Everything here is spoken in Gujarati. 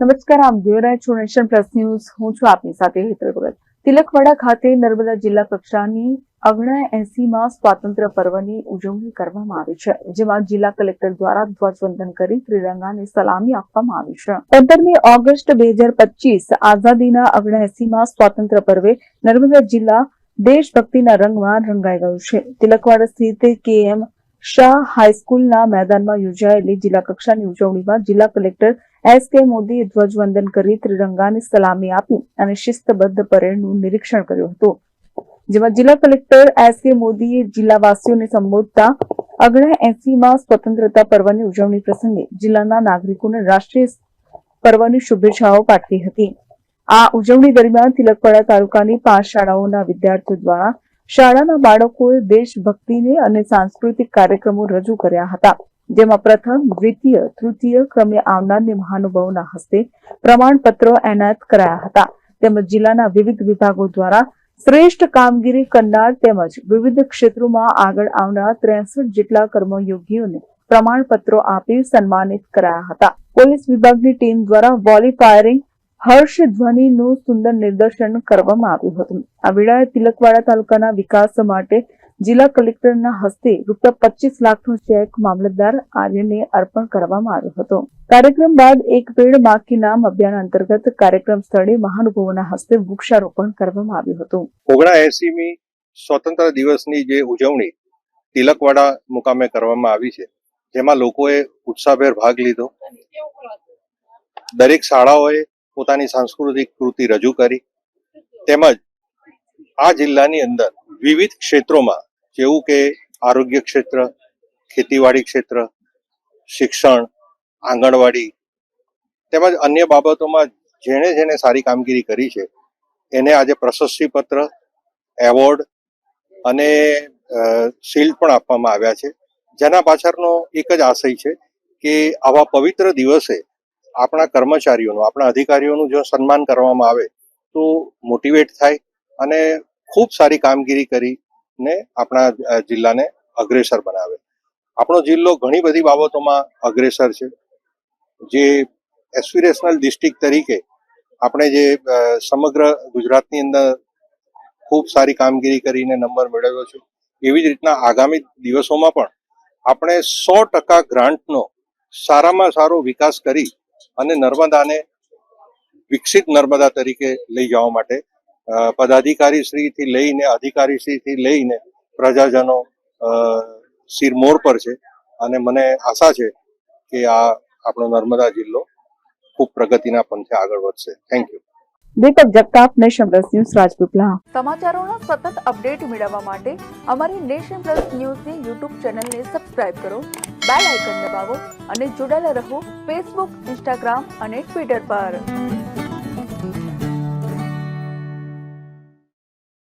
નમસ્કાર, આપ જોઈ રહ્યા નેશન પ્લસ ન્યૂઝ. હું છું આપની સાથે હેતલ ગોયલ તિલકવાડા ખાતે નર્મદા જિલ્લા કક્ષાની અગણા એસીમાં સ્વાતંત્ર્ય પર્વની ઉજવણી કરવામાં આવી છે, જેમાં જિલ્લા કલેક્ટર દ્વારા ધ્વજવંદન કરી ત્રિરંગાને સલામી આપવામાં આવી છે. પંદરમી ઓગસ્ટ બે હજાર પચીસ, આઝાદીના અગણા એસીમાં સ્વાતંત્ર્ય પર્વે નર્મદા જિલ્લા દેશભક્તિના રંગમાં રંગાઈ ગયું છે. તિલકવાડા સ્થિત કેએમ શાહ હાઈસ્કૂલના મેદાનમાં યોજાયેલી જિલ્લા કક્ષાની ઉજવણીમાં જિલ્લા કલેક્ટર એસ કે મોદીએ ધ્વજવંદન કરી ત્રિરંગાની સલામી આપી અને શિસ્તબદ્ધ પરેડનું નિરીક્ષણ કર્યું હતું. જેમાં જિલ્લા કલેક્ટર એસ કે મોદીએ જિલ્લાવાસીઓને સંબોધતા અગણા એસીમાં સ્વતંત્રતા પર્વની ઉજવણી પ્રસંગે જિલ્લાના નાગરિકોને રાષ્ટ્રીય પર્વની શુભેચ્છાઓ પાઠવી હતી. આ ઉજવણી દરમિયાન તિલકવાડા તાલુકાની પાંચ શાળાઓના વિદ્યાર્થીઓ દ્વારા શાળાના બાળકોએ દેશભક્તિને અને સાંસ્કૃતિક કાર્યક્રમો રજૂ કર્યા હતા. જેમાં પ્રથમ, દ્વિતીય, તૃતીય ક્રમે આવનારને મહાનુભાવોના હસ્તે પ્રમાણપત્રો એનાયત કરાયા હતા. તેમજ જિલ્લાના વિવિધ વિભાગો દ્વારા શ્રેષ્ઠ કામગીરી કરનાર તેમજ વિવિધ ક્ષેત્રોમાં આગળ આવનાર ત્રેસઠ જેટલા કર્મયોગીઓને પ્રમાણપત્રો આપી સન્માનિત કરાયા હતા. પોલીસ વિભાગની ટીમ દ્વારા વોલી ફાયરિંગ હર્ષ ધ્વનિનું સુંદર નિદર્શન કરવામાં આવ્યું હતું. આ વેળાએ તિલકવાડા તાલુકાના વિકાસ માટે જિલ્લા કલેક્ટરના હસ્તે રૂપિયા પચીસ લાખનો ચેક મામલતદાર આર્યને અર્પણ કરવામાં આવ્યો હતો. કાર્યક્રમ બાદ એક પેડમાં નામ અભિયાન અંતર્ગત કાર્યક્રમ સ્થળે મહાનુભાવોના હસ્તે વૃક્ષારોપણ કરવામાં આવ્યું હતું. ઓગણા સ્વતંત્ર દિવસની જે ઉજવણી તિલકવાડા મુકામે કરવામાં આવી છે, જેમાં લોકોએ ઉત્સાહભેર ભાગ લીધો. દરેક શાળાઓએ પોતાની સાંસ્કૃતિક કૃતિ રજૂ કરી. તેમજ આ જિલ્લાની અંદર વિવિધ ક્ષેત્રોમાં જેવું કે આરોગ્ય ક્ષેત્ર, ખેતીવાડી ક્ષેત્ર, શિક્ષણ, આંગણવાડી તેમજ અન્ય બાબતોમાં જેણે જેણે સારી કામગીરી કરી છે, એને આજે પ્રશસ્તિપત્ર, એવોર્ડ અને શિલ્ડ પણ આપવામાં આવ્યા છે. જેના પાછળનો એક જ આશય છે કે આવા પવિત્ર દિવસે આપણા કર્મચારીઓનું, આપણા અધિકારીઓનું જો સન્માન કરવામાં આવે તો મોટિવેટ થાય અને ખૂબ સારી કામગીરી કરીને આપણા જિલ્લાને અગ્રેસર બનાવે. આપણો જિલ્લો ઘણી બધી બાબતોમાં અગ્રેસર છે. જે એસ્પિરેશનલ ડિસ્ટ્રિક્ટ તરીકે આપણે જે સમગ્ર ગુજરાતની અંદર ખૂબ સારી કામગીરી કરીને નંબર મેળવ્યો છે. એવી જ રીતના આગામી દિવસોમાં પણ આપણે સો ટકા ગ્રાન્ટનો સારામાં સારો વિકાસ કરી અને નર્મદાને વિકસિત નર્મદા તરીકે લઈ જવા માટે પદાધિકારી શ્રીથી લઈને અધિકારી શ્રીથી લઈને પ્રજાજનો શિરમોર પર છે. અને મને આશા છે કે આ આપણો નર્મદા જિલ્લો ખૂબ પ્રગતિના પંથે આગળ વધશે. Thank you Deepak Jagtap nation plus news Rajpipla સમાચારોના સતત અપડેટ મેળવવા માટે અમારી નેશન પ્લસ ન્યૂઝની યુટ્યુબ ચેનલને સબસ્ક્રાઇબ કરો બેલ આઇકન દબાવો અને જોડાયેલા રહો ફેસબુક ઇન્સ્ટાગ્રામ અને ટ્વિટર પર.